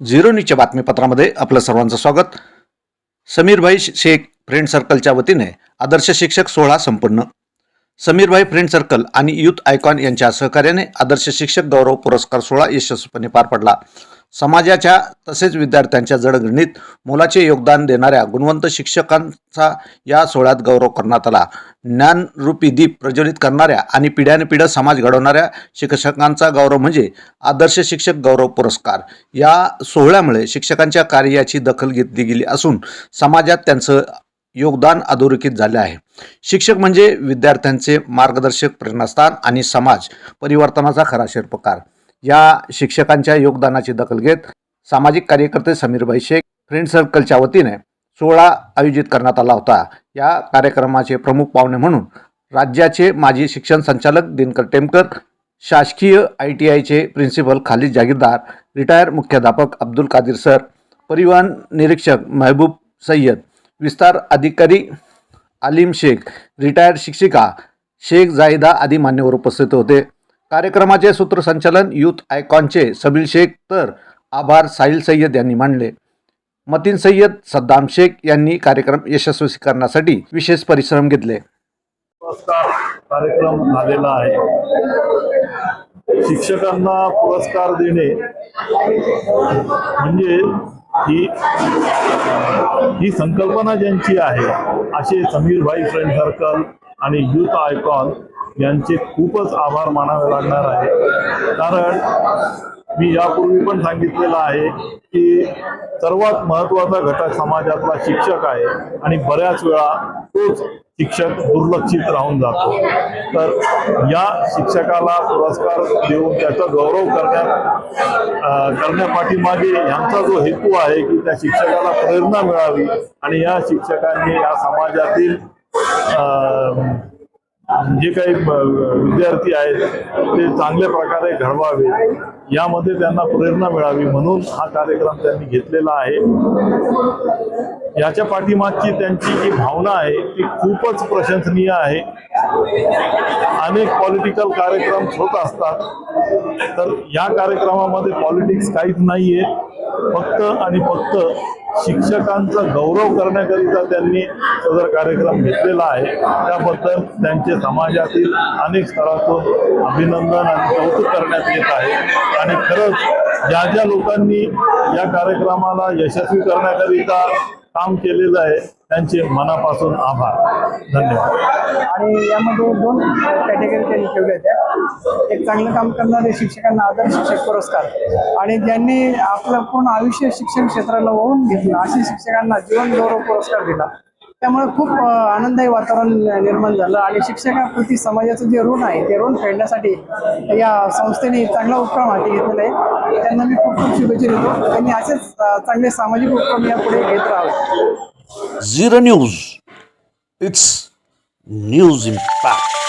Zero न्यूजच्या बातमीपत्रामध्ये आपलं सर्वांचं स्वागत. समीरभाई शेख फ्रेंड सर्कलच्या वतीने आदर्श शिक्षक सोहळा संपन्न. समीरभाई फ्रेंड सर्कल आणि युथ आयकॉन यांच्या सहकार्याने आदर्श शिक्षक गौरव पुरस्कार सोहळा यशस्वीपणे पार पडला. समाजाच्या तसेच विद्यार्थ्यांच्या जडगणीत मोलाचे योगदान देणाऱ्या गुणवंत शिक्षकांचा या सोहळ्यात गौरव करण्यात आला. ज्ञानरूपी दीप प्रज्वलित करणाऱ्या आणि पिढ्यानपिढ्या समाज घडवणाऱ्या शिक्षकांचा गौरव म्हणजे आदर्श शिक्षक गौरव पुरस्कार. या सोहळ्यामुळे शिक्षकांच्या कार्याची दखल घेतली गेली असून समाजात त्यांचं योगदान अधोरेखित झाले आहे. शिक्षक म्हणजे विद्यार्थ्यांचे मार्गदर्शक प्रेरणास्थान आणि समाज परिवर्तनाचा खरा शिल्पकार. या शिक्षकांच्या योगदानाची दखल घेत सामाजिक कार्यकर्ते समीरभाई शेख फ्रेंड सर्कलच्या वतीने सोहळा आयोजित करण्यात आला होता. या कार्यक्रमाचे प्रमुख पाहुणे म्हणून राज्याचे माजी शिक्षण संचालक दिनकर टेमकर शासकीय आय टी आयचे प्रिन्सिपल खालिद जागीरदार रिटायर मुख्याध्यापक अब्दुल कादिर सर परिवहन निरीक्षक महबूब सय्यद विस्तार अधिकारी आलिम शेख रिटायर्ड शिक्षिका शेख जाहिदा आदी मान्यवर उपस्थित होते. कार्यक्रमाचे सूत्रसंचालन युथ आयकॉनचे सबील शेख तर आभार साहिल सय्यद यांनी मांडले. मतीन सय्यद सद्दाम शेख यांनी कार्यक्रम यशस्वी करण्यासाठी विशेष परिश्रम घेतले. कार्यक्रम झालेला आहे. शिक्षकांना पुरस्कार देणे म्हणजे ही ही संकल्पना ज्यांची आहे असे समीरभाई फ्रेंड सर्कल आणि युथ आयकॉन यांचे खूपच आभार मानावे लागणार आहे. कारण मी यापूर्वी पण सांगितलेलं आहे की सर्वात महत्त्वाचा घटक समाजातला शिक्षक आहे आणि बऱ्याच वेळा तोच शिक्षक दुर्लक्षित राहून जातो. तर या शिक्षकाला पुरस्कार देऊन त्याचा गौरव करण्यात करण्यापाठीमागे यांचा जो हेतू आहे की त्या शिक्षकाला प्रेरणा मिळावी आणि या शिक्षकांनी या समाजातील जे काही विद्यार्थी आहेत ते चांगल्या प्रकारे घडवावे. यामध्ये त्यांना प्रेरणा मिळावी म्हणून हा कार्यक्रम त्यांनी घेतलेला आहे. याच्या पाठीमागची त्यांची जी भावना आहे ती खूपच प्रशंसनीय आहे. अनेक पॉलिटिकल कार्यक्रम होत असतात. तर या कार्यक्रमामध्ये पॉलिटिक्स काहीच नाहीये. फक्त आणि फक्त शिक्षकांचा गौरव करण्याकरिता त्यांनी सदर कार्यक्रम घेतलेला आहे. त्याबद्दल त्यांचे समाजातील अनेक स्तरातून अभिनंदन आणि कौतुक करण्यात येत आहे. आणि खरंच ज्या ज्या लोकांनी या कार्यक्रमाला यशस्वी करण्याकरिता काम केलेलं आहे. त्यांचे मनापासून आभार. धन्यवाद. आणि यामध्ये दोन कॅटेगरी त्यांनी ठेवल्या होत्या. एक चांगलं काम करणारे शिक्षकांना आदर शिक्षक पुरस्कार आणि ज्यांनी आपलं पूर्ण आयुष्य शिक्षण क्षेत्राला वाहून घेतलं अशा शिक्षकांना जीवन गौरव पुरस्कार दिला. त्यामुळे खूप आनंददायी वातावरण निर्माण झालं आणि शिक्षकाप्रती समाजाचं जे ऋण आहे ते ऋण फेडण्यासाठी या संस्थेने चांगला उपक्रम हाती घेतलेला आहे. त्यांना मी खूप खूप शुभेच्छा देतो. त्यांनी असेच चांगले सामाजिक उपक्रम यापुढे घेत राहावे. Zero news. It's news impact.